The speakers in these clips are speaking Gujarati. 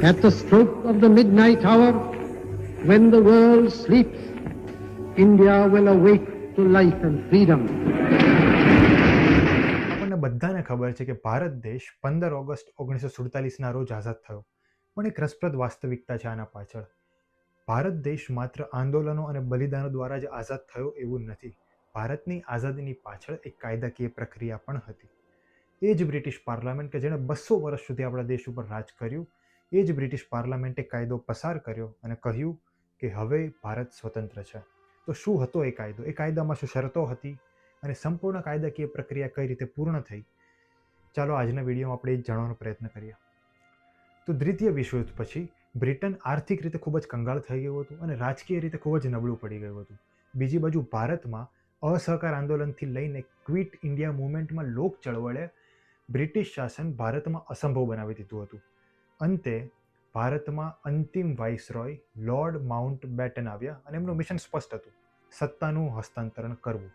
At the stroke of the midnight hour, when the world sleeps, India will awake to life and freedom. આપણને બધાને ખબર છે કે ભારત દેશ પંદર ઓગસ્ટ ઓગણીસો સુડતાલીસના રોજ આઝાદ થયો. પણ એક રસપ્રદ વાસ્તવિકતા છે આના પાછળ. ભારત દેશ માત્ર આંદોલનો અને બલિદાનો દ્વારા જ આઝાદ થયો એવું નથી. ભારતની આઝાદીની પાછળ એક કાયદાકીય પ્રક્રિયા પણ હતી. એ જ બ્રિટિશ પાર્લામેન્ટ કે જેણે બસો વર્ષ સુધી આપણા દેશ ઉપર રાજ કર્યું એ જ બ્રિટિશ પાર્લામેન્ટે કાયદો પસાર કર્યો અને કહ્યું કે હવે ભારત સ્વતંત્ર છે. તો શું હતો એ કાયદો? એ કાયદામાં શું શરતો હતી? અને સંપૂર્ણ કાયદાકીય પ્રક્રિયા કઈ રીતે પૂર્ણ થઈ? ચાલો આજના વિડીયોમાં આપણે એ જાણવાનો પ્રયત્ન કરીએ. તો દ્વિતીય વિશ્વયુદ્ધ પછી બ્રિટન આર્થિક રીતે ખૂબ જ કંગાળ થઈ ગયું હતું અને રાજકીય રીતે ખૂબ જ નબળું પડી ગયું હતું. બીજી બાજુ ભારતમાં અસહકાર આંદોલનથી લઈને ક્વિટ ઇન્ડિયા મુવમેન્ટમાં લોક ચળવળે બ્રિટિશ શાસન ભારતમાં અસંભવ બનાવી દીધું હતું. અંતે ભારતમાં અંતિમ વાઇસરોય લોર્ડ માઉન્ટ બેટન આવ્યા અને એમનું મિશન સ્પષ્ટ હતું, સત્તાનું હસ્તાંતરણ કરવું.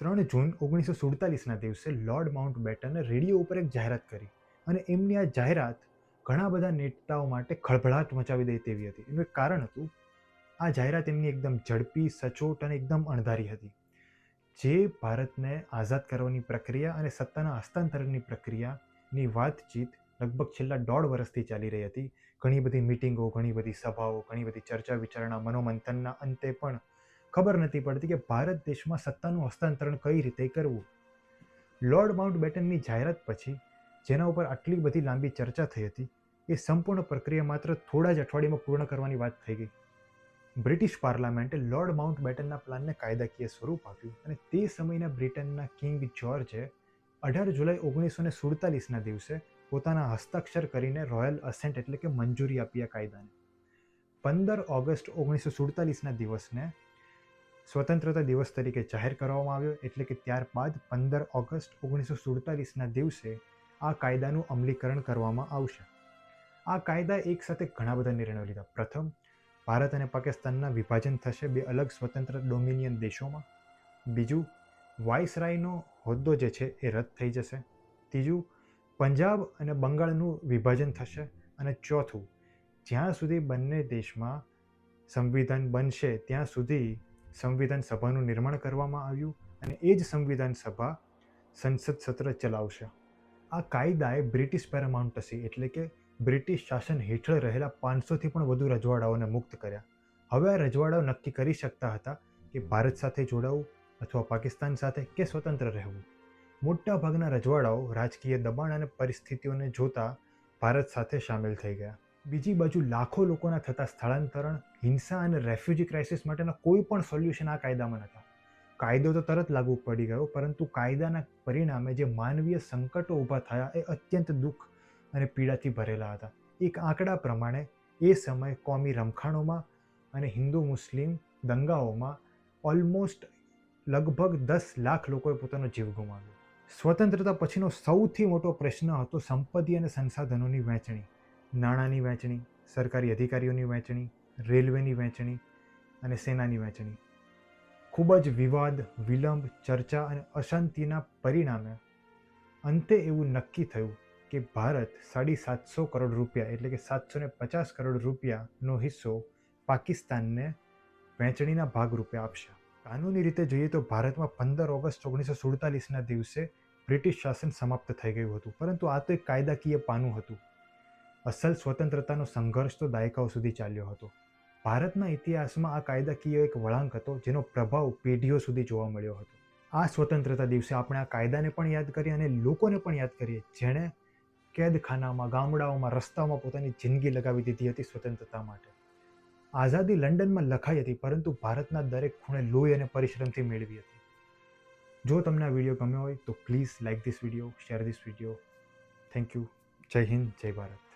ત્રણ જૂન ઓગણીસો સુડતાલીસના દિવસે લોર્ડ માઉન્ટ બેટને રેડિયો ઉપર એક જાહેરાત કરી અને એમની આ જાહેરાત ઘણા બધા નેતાઓ માટે ખળભળાટ મચાવી દે તેવી હતી. એનું એક કારણ હતું, આ જાહેરાત એમની એકદમ ઝડપી, સચોટ અને એકદમ અણધારી હતી. જે ભારતને આઝાદ કરવાની પ્રક્રિયા અને સત્તાના હસ્તાંતરણની પ્રક્રિયાની વાતચીત લગભગ છેલ્લા દોઢ વર્ષથી ચાલી રહી હતી. ઘણી બધી મિટિંગો, ઘણી બધી સભાઓ, ઘણી બધી ચર્ચા, વિચારણા, મનોમંથનના અંતે પણ ખબર નથી પડતી કે ભારત દેશમાં સત્તાનું હસ્તાંતરણ કઈ રીતે કરવું. લોર્ડ માઉન્ટ બેટનની જાહેરાત પછી, જેના ઉપર આટલી બધી લાંબી ચર્ચા થઈ હતી, એ સંપૂર્ણ પ્રક્રિયા માત્ર થોડા જ અઠવાડિયામાં પૂર્ણ કરવાની વાત થઈ ગઈ. બ્રિટિશ પાર્લામેન્ટે લોર્ડ માઉન્ટ બેટનના પ્લાનને કાયદાકીય સ્વરૂપ આપ્યું અને તે સમયના બ્રિટનના કિંગ જ્યોર્જે અઢાર જુલાઈ ઓગણીસો ને સુડતાલીસના દિવસે પોતાના હસ્તાક્ષર કરીને રોયલ અસેન્ટ એટલે કે મંજૂરી આપી આ કાયદાને. પંદર ઓગસ્ટ ઓગણીસો સુડતાલીસના દિવસને સ્વતંત્રતા દિવસ તરીકે જાહેર કરવામાં આવ્યો, એટલે કે ત્યારબાદ પંદર ઓગસ્ટ ઓગણીસો સુડતાલીસના દિવસે આ કાયદાનું અમલીકરણ કરવામાં આવશે. આ કાયદા એક સાથે ઘણા બધા નિર્ણયો લીધા. પ્રથમ, ભારત અને પાકિસ્તાનના વિભાજન થશે બે અલગ સ્વતંત્ર ડોમિનિયન દેશોમાં. બીજું, વાઇસરાયનો હોદ્દો જે છે એ રદ થઈ જશે. ત્રીજું પંજાબ અને બંગાળનું વિભાજન થશે અને ચોથું, જ્યાં સુધી બંને દેશમાં સંવિધાન બનશે, ત્યાં સુધી સંવિધાન સભાનું નિર્માણ કરવામાં આવ્યું અને એ જ સંવિધાન સભા સંસદ સત્ર ચલાવશે. આ કાયદાએ બ્રિટિશ પેરામાઉન્ટસી એટલે કે બ્રિટિશ શાસન હેઠળ રહેલા પાંચસોથી પણ વધુ રજવાડાઓને મુક્ત કર્યા. હવે આ રજવાડાઓ નક્કી કરી શકતા હતા કે ભારત સાથે જોડાવું અથવા પાકિસ્તાન સાથે કે સ્વતંત્ર રહેવું. મોટાભાગના રજવાડાઓ રાજકીય દબાણ અને પરિસ્થિતિઓને જોતા ભારત સાથે સામેલ થઈ ગયા. બીજી બાજુ લાખો લોકોના થતા સ્થળાંતરણ, હિંસા અને રેફ્યુજી ક્રાઇસિસ માટેના કોઈ પણ સોલ્યુશન આ કાયદામાં નહોતા. કાયદો તો તરત લાગુ પડી ગયો, પરંતુ કાયદાના પરિણામે જે માનવીય સંકટો ઊભા થયા એ અત્યંત દુઃખ અને પીડાથી ભરેલા હતા. એક આંકડા પ્રમાણે, એ સમયે કોમી રમખાણોમાં અને હિન્દુ મુસ્લિમ દંગાઓમાં ઓલમોસ્ટ લગભગ દસ લાખ લોકોએ પોતાનો જીવ ગુમાવ્યો. સ્વતંત્રતા પછીનો સૌથી મોટો પ્રશ્ન હતો સંપત્તિ અને સંસાધનોની વહેંચણી. નાણાંની વહેંચણી, સરકારી અધિકારીઓની વહેંચણી, રેલવેની વહેંચણી અને સેનાની વહેંચણી. ખૂબ જ વિવાદ, વિલંબ, ચર્ચા અને અશાંતિના પરિણામે અંતે એવું નક્કી થયું કે ભારત સાડી સાતસો કરોડ રૂપિયા એટલે કે સાતસો ને પચાસ કરોડ રૂપિયાનો હિસ્સો પાકિસ્તાનને વહેંચણીના ભાગરૂપે આપશે. કાનૂની રીતે જોઈએ તો ભારતમાં પંદર ઓગસ્ટ ઓગણીસો સુડતાલીસના દિવસે બ્રિટિશ શાસન સમાપ્ત થઈ ગયું હતું. પરંતુ આ તો એક કાયદાકીય પાનું હતું. અસલ સ્વતંત્રતાનો સંઘર્ષ તો દાયકાઓ સુધી ચાલ્યો હતો. ભારતના ઇતિહાસમાં આ કાયદાકીય એક વળાંક હતો, જેનો પ્રભાવ પેઢીઓ સુધી જોવા મળ્યો હતો. આ સ્વતંત્રતા દિવસે આપણે આ કાયદાને પણ યાદ કરીએ અને લોકોને પણ યાદ કરીએ, જેણે કેદખાનામાં, ગામડાઓમાં, રસ્તાઓમાં પોતાની જિંદગી લગાવી દીધી હતી સ્વતંત્રતા માટે. આઝાદી લંડનમાં લખાઈ હતી, પરંતુ ભારતના દરેક ખૂણે લોહી અને પરિશ્રમથી મેળવી હતી. જો તમને આ વીડિયો ગમ્યો હોય, તો please like this video share this video thank you જય હિન્દ, જય ભારત.